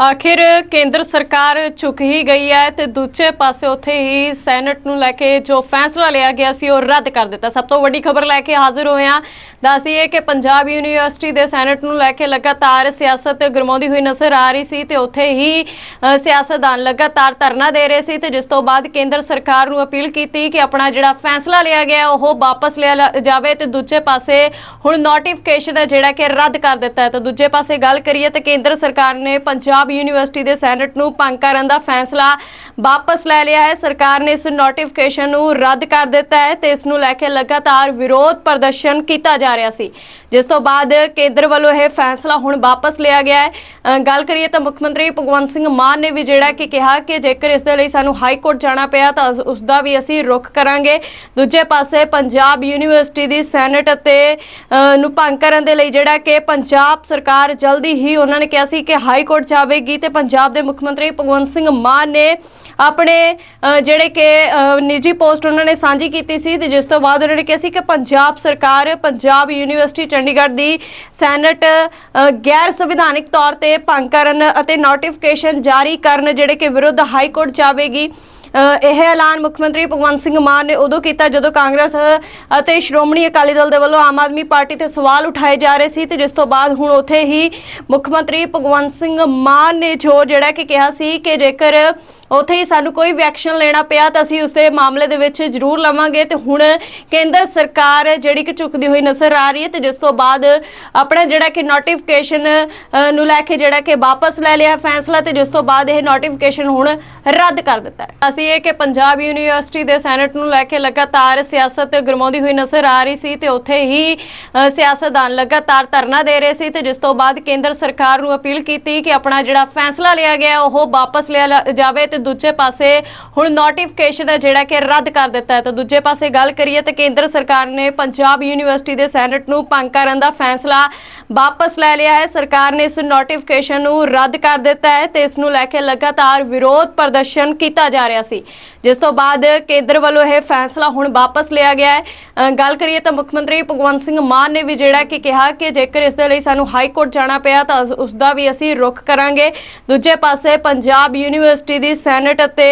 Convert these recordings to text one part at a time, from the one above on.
ਆਖਿਰ ਕੇਂਦਰ ਸਰਕਾਰ ਝੁਕ ਹੀ ਗਈ ਹੈ ਤੇ ਦੂਜੇ ਪਾਸੇ ਉੱਥੇ ਹੀ ਸੈਨੇਟ ਨੂੰ ਲੈ ਕੇ ਜੋ ਫੈਸਲਾ ਲਿਆ ਗਿਆ ਸੀ, ਉਹ ਰੱਦ ਕਰ ਦਿੱਤਾ। ਸਭ ਤੋਂ ਵੱਡੀ ਖਬਰ ਲੈ ਕੇ ਹਾਜ਼ਰ ਹੋਏ ਹਾਂ ਦੱਸ ਕਿ ਪੰਜਾਬ ਯੂਨੀਵਰਸਿਟੀ ਦੇ ਸੈਨੇਟ ਨੂੰ ਲੈ ਕੇ ਲਗਾਤਾਰ ਸਿਆਸਤ ਗਰਮਾਉਂਦੀ ਹੋਈ ਨਜ਼ਰ ਆ ਰਹੀ ਸੀ ਤੇ ਉੱਥੇ ਹੀ ਸਿਆਸਤਦਾਨ ਲਗਾਤਾਰ ਧਰਨਾ ਦੇ ਰਹੇ ਸੀ ਤੇ ਜਿਸ ਤੋਂ ਬਾਅਦ ਕੇਂਦਰ ਸਰਕਾਰ ਨੂੰ ਅਪੀਲ ਕੀਤੀ ਕਿ ਆਪਣਾ ਜਿਹੜਾ ਫੈਸਲਾ ਲਿਆ ਗਿਆ, ਉਹ ਵਾਪਸ ਲਿਆ ਲ- ਜਾਵੇ ਤੇ ਦੂਜੇ ਪਾਸੇ ਹੁਣ ਨੋਟੀਫਿਕੇਸ਼ਨ ਹੈ ਜਿਹੜਾ ਕਿ ਰੱਦ ਕਰ ਦਿੱਤਾ ਹੈ। ਤਾਂ ਦੂਜੇ ਪਾਸੇ ਗੱਲ ਕਰੀਏ ਤੇ ਕੇਂਦਰ ਸਰਕਾਰ ਨੇ ਪੰਜਾਬ ਯੂਨੀਵਰਸਿਟੀ ਦੇ ਸੈਨੇਟ ਨੂੰ ਭੰਗ ਕਰਨ ਦਾ ਫੈਸਲਾ ਵਾਪਸ ਲੈ ਲਿਆ ਹੈ। ਸਰਕਾਰ ਨੇ ਇਸ ਨੋਟੀਫਿਕੇਸ਼ਨ ਨੂੰ ਰੱਦ ਕਰ ਦਿੱਤਾ ਹੈ ਤੇ ਇਸ ਨੂੰ ਲੈ ਕੇ ਲਗਾਤਾਰ ਵਿਰੋਧ ਪ੍ਰਦਰਸ਼ਨ ਕੀਤਾ ਜਾ ਰਿਹਾ ਸੀ। ਜਿਸ ਤੋਂ ਬਾਅਦ ਕੇਂਦਰ ਵੱਲੋਂ ਇਹ ਫੈਸਲਾ ਹੁਣ ਵਾਪਸ ਲਿਆ ਗਿਆ ਹੈ। ਗੱਲ ਕਰੀਏ ਤਾਂ ਮੁੱਖ ਮੰਤਰੀ ਭਗਵੰਤ ਸਿੰਘ ਮਾਨ ਨੇ ਵੀ ਜਿਹੜਾ ਕਿ ਕਿਹਾ ਕਿ ਜੇਕਰ ਇਸ ਦੇ ਲਈ ਸਾਨੂੰ ਹਾਈ ਕੋਰਟ ਜਾਣਾ ਪਿਆ ਤਾਂ ਉਸ- ਦਾ ਵੀ ਅਸੀਂ ਰੁਖ ਕਰਾਂਗੇ। ਦੂਜੇ ਪਾਸੇ ਪੰਜਾਬ ਯੂਨੀਵਰਸਿਟੀ ਦੀ ਸੈਨੇਟ ਅਤੇ ਨੂੰ ਭੰਗ ਕਰਨ ਦੇ ਲਈ ਜਿਹੜਾ ਕਿ ਪੰਜਾਬ ਸਰਕਾਰ ਜਲਦੀ ਹੀ ਉਹਨਾਂ ਨੇ ਕਿਹਾ ਸੀ ਕਿ ਹਾਈ ਕੋਰਟ ਜਾਵੇ ਜਾਵੇਗੀ ਤੇ ਪੰਜਾਬ ਦੇ ਮੁੱਖ ਮੰਤਰੀ ਭਗਵੰਤ ਸਿੰਘ ਮਾਨ ਨੇ ਆਪਣੇ ਜਿਹੜੇ ਕਿ ਨਿੱਜੀ ਪੋਸਟ ਉਹਨਾਂ ਨੇ ਸਾਂਝੀ ਕੀਤੀ ਸੀ ਤੇ ਜਿਸ ਤੋਂ ਬਾਅਦ ਉਹਨਾਂ ਨੇ ਕਿਹਾ ਸੀ ਕਿ ਪੰਜਾਬ ਸਰਕਾਰ ਪੰਜਾਬ ਯੂਨੀਵਰਸਿਟੀ ਚੰਡੀਗੜ੍ਹ ਦੀ ਸੈਨੇਟ ਗੈਰ ਸੰਵਿਧਾਨਿਕ ਤੌਰ ਤੇ ਭੰਗ ਕਰਨ ਅਤੇ ਨੋਟੀਫਿਕੇਸ਼ਨ ਜਾਰੀ ਕਰਨ ਜਿਹੜੇ ਕਿ ਵਿਰੁੱਧ ਹਾਈ ਕੋਰਟ ਜਾਵੇਗੀ। ਇਹ ਐਲਾਨ ਮੁੱਖ ਮੰਤਰੀ ਭਗਵੰਤ ਸਿੰਘ ਮਾਨ ਨੇ ਉਦੋਂ ਕੀਤਾ ਜਦੋਂ ਕਾਂਗਰਸ ਅਤੇ ਸ਼੍ਰੋਮਣੀ ਅਕਾਲੀ ਦਲ ਦੇ ਵੱਲੋਂ ਆਮ ਆਦਮੀ ਪਾਰਟੀ ਤੇ ਸਵਾਲ ਉਠਾਏ ਜਾ ਰਹੇ ਸੀ ਤੇ ਜਿਸ ਤੋਂ ਬਾਅਦ ਹੁਣ ਉੱਥੇ ਹੀ ਮੁੱਖ ਮੰਤਰੀ ਭਗਵੰਤ ਸਿੰਘ ਮਾਨ ਨੇ ਜੋ ਜਿਹੜਾ ਕਿ ਕਿਹਾ ਸੀ ਕਿ ਜੇਕਰ ਉੱਥੇ ਹੀ ਸਾਨੂੰ ਕੋਈ ਵੀ ਐਕਸ਼ਨ ਲੈਣਾ ਪਿਆ ਤਾਂ ਅਸੀਂ ਉਸ ਦੇ ਮਾਮਲੇ ਦੇ ਵਿੱਚ ਜ਼ਰੂਰ ਲਵਾਂਗੇ ਤੇ ਹੁਣ ਕੇਂਦਰ ਸਰਕਾਰ ਜਿਹੜੀ ਕਿ ਝੁਕਦੀ ਹੋਈ ਨਜ਼ਰ ਆ ਰਹੀ ਹੈ ਤੇ ਜਿਸ ਤੋਂ ਬਾਅਦ ਆਪਣਾ ਜਿਹੜਾ ਕਿ ਨੋਟੀਫਿਕੇਸ਼ਨ ਨੂੰ ਲੈ ਕੇ ਜਿਹੜਾ ਕਿ ਵਾਪਸ ਲੈ ਲਿਆ ਫੈਸਲਾ ਤੇ ਜਿਸ ਤੋਂ ਬਾਅਦ ਇਹ ਨੋਟੀਫਿਕੇਸ਼ਨ ਹੁਣ ਰੱਦ ਕਰ ਦਿੱਤਾ ਹੈ। ਅਸੀਂ ਕਿ ਪੰਜਾਬ ਯੂਨੀਵਰਸਿਟੀ ਦੇ ਸੈਨੇਟ ਨੂੰ ਲੈ ਕੇ ਲਗਾਤਾਰ ਸਿਆਸਤ ਗਰਮਾਉਂਦੀ ਹੋਈ ਨਜ਼ਰ ਆ ਰਹੀ ਸੀ ਤੇ ਉੱਥੇ ਹੀ ਸਿਆਸਤਦਾਨ ਲਗਾਤਾਰ ਧਰਨਾ ਦੇ ਰਹੇ ਸੀ ਤੇ ਜਿਸ ਤੋਂ ਬਾਅਦ ਕੇਂਦਰ ਸਰਕਾਰ ਨੂੰ ਅਪੀਲ ਕੀਤੀ ਕਿ ਆਪਣਾ ਜਿਹੜਾ ਫੈਸਲਾ ਲਿਆ ਗਿਆ, ਉਹ ਵਾਪਸ ਲਿਆ ਲ- ਜਾਵੇ ਤੇ ਦੂਜੇ ਪਾਸੇ ਹੁਣ ਨੋਟੀਫਿਕੇਸ਼ਨ ਹੈ ਜਿਹੜਾ ਕਿ ਰੱਦ ਕਰ ਦਿੱਤਾ ਹੈ। ਤਾਂ ਦੂਜੇ ਪਾਸੇ ਗੱਲ ਕਰੀਏ ਤਾਂ ਕੇਂਦਰ ਸਰਕਾਰ ਨੇ ਪੰਜਾਬ ਯੂਨੀਵਰਸਿਟੀ ਦੇ ਸੈਨੇਟ ਨੂੰ ਭੰਗ ਕਰਨ ਦਾ ਫੈਸਲਾ ਵਾਪਸ ਲੈ ਲਿਆ ਹੈ। ਸਰਕਾਰ ਨੇ ਇਸ ਨੋਟੀਫਿਕੇਸ਼ਨ ਨੂੰ ਰੱਦ ਕਰ ਦਿੱਤਾ ਹੈ ਤੇ ਇਸ ਨੂੰ ਲੈ ਕੇ ਲਗਾਤਾਰ ਵਿਰੋਧ ਪ੍ਰਦਰਸ਼ਨ ਕੀਤਾ ਜਾ ਰਿਹਾ ਸੀ। ਜਿਸ ਤੋਂ ਬਾਅਦ ਕੇਂਦਰ ਵੱਲੋਂ ਇਹ ਫੈਸਲਾ ਹੁਣ ਵਾਪਸ ਲਿਆ ਗਿਆ ਹੈ। ਗੱਲ ਕਰੀਏ ਤਾਂ ਮੁੱਖ ਮੰਤਰੀ ਭਗਵੰਤ ਸਿੰਘ ਮਾਨ ਨੇ ਵੀ ਜਿਹੜਾ ਕਿ ਕਿਹਾ ਕਿ ਜੇਕਰ ਇਸ ਦੇ ਲਈ ਸਾਨੂੰ ਹਾਈ ਕੋਰਟ ਜਾਣਾ ਪਿਆ ਤਾਂ ਉਸ- ਦਾ ਵੀ ਅਸੀਂ ਰੁਖ ਕਰਾਂਗੇ। ਦੂਜੇ ਪਾਸੇ ਪੰਜਾਬ ਯੂਨੀਵਰਸਿਟੀ ਦੀ ਸੈਨੇਟ ਅਤੇ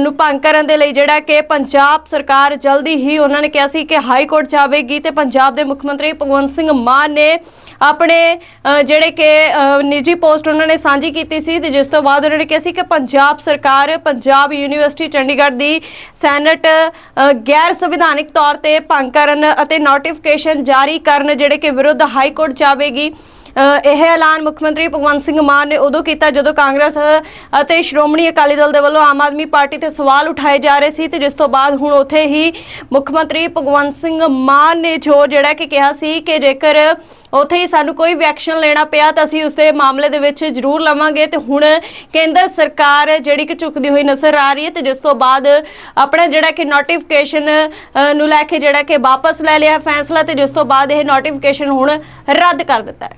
ਨੂੰ ਭੰਗ ਕਰਨ ਦੇ ਲਈ ਜਿਹੜਾ ਕਿ ਪੰਜਾਬ ਸਰਕਾਰ ਜਲਦੀ ਹੀ ਉਹਨਾਂ ਨੇ ਕਿਹਾ ਸੀ ਕਿ ਹਾਈ ਕੋਰਟ ਜਾਵੇਗੀ ਤੇ ਪੰਜਾਬ ਦੇ ਮੁੱਖ ਮੰਤਰੀ ਭਗਵੰਤ ਸਿੰਘ ਮਾਨ ਨੇ ਆਪਣੇ ਜਿਹੜੇ ਕਿ ਨਿੱਜੀ ਪੋਸਟ ਉਹਨਾਂ ਨੇ ਸਾਂਝੀ ਕੀਤੀ ਸੀ ਤੇ ਜਿਸ ਤੋਂ ਬਾਅਦ ਉਹਨਾਂ ਨੇ ਕਿਹਾ ਸੀ ਕਿ ਪੰਜਾਬ ਸਰਕਾਰ ਪੰਜਾਬ ਯੂਨੀਵਰਸਿਟੀ ਚੰਡੀਗੜ੍ਹ ਦੀ ਸੈਨੇਟ ਅ, ਗੈਰ ਸੰਵਿਧਾਨਿਕ ਤੌਰ ਤੇ ਭੰਗ ਕਰਨ ਅਤੇ ਨੋਟੀਫਿਕੇਸ਼ਨ ਜਾਰੀ ਕਰਨ ਜਿਹੜੇ ਕਿ ਵਿਰੁੱਧ ਹਾਈ ਕੋਰਟ ਜਾਵੇਗੀ। ਇਹ ਐਲਾਨ ਮੁੱਖ ਮੰਤਰੀ ਭਗਵੰਤ ਸਿੰਘ ਮਾਨ ਨੇ ਉਦੋਂ ਕੀਤਾ ਜਦੋਂ ਕਾਂਗਰਸ ਅਤੇ ਸ਼੍ਰੋਮਣੀ ਅਕਾਲੀ ਦਲ ਦੇ ਵੱਲੋਂ ਆਮ ਆਦਮੀ ਪਾਰਟੀ ਤੇ ਸਵਾਲ ਉਠਾਏ ਜਾ ਰਹੇ ਸੀ ਤੇ ਜਿਸ ਤੋਂ ਬਾਅਦ ਹੁਣ ਉੱਥੇ ਹੀ ਮੁੱਖ ਮੰਤਰੀ ਭਗਵੰਤ ਸਿੰਘ ਮਾਨ ਨੇ ਜੋ ਜਿਹੜਾ ਕਿ ਕਿਹਾ ਸੀ ਕਿ ਜੇਕਰ ਉੱਥੇ ਹੀ ਸਾਨੂੰ ਕੋਈ ਵੀ ਐਕਸ਼ਨ ਲੈਣਾ ਪਿਆ ਤਾਂ ਅਸੀਂ ਉਸ ਦੇ ਮਾਮਲੇ ਦੇ ਵਿੱਚ ਜ਼ਰੂਰ ਲਵਾਂਗੇ ਤੇ ਹੁਣ ਕੇਂਦਰ ਸਰਕਾਰ ਜਿਹੜੀ ਕਿ ਝੁਕਦੀ ਹੋਈ ਨਜ਼ਰ ਆ ਰਹੀ ਹੈ ਤੇ ਜਿਸ ਤੋਂ ਬਾਅਦ ਆਪਣਾ ਜਿਹੜਾ ਕਿ ਨੋਟੀਫਿਕੇਸ਼ਨ ਨੂੰ ਲੈ ਕੇ ਜਿਹੜਾ ਕਿ ਵਾਪਸ ਲੈ ਲਿਆ ਫੈਸਲਾ ਤੇ ਜਿਸ ਤੋਂ ਬਾਅਦ ਇਹ ਨੋਟੀਫਿਕੇਸ਼ਨ ਹੁਣ ਰੱਦ ਕਰ ਦਿੱਤਾ ਹੈ।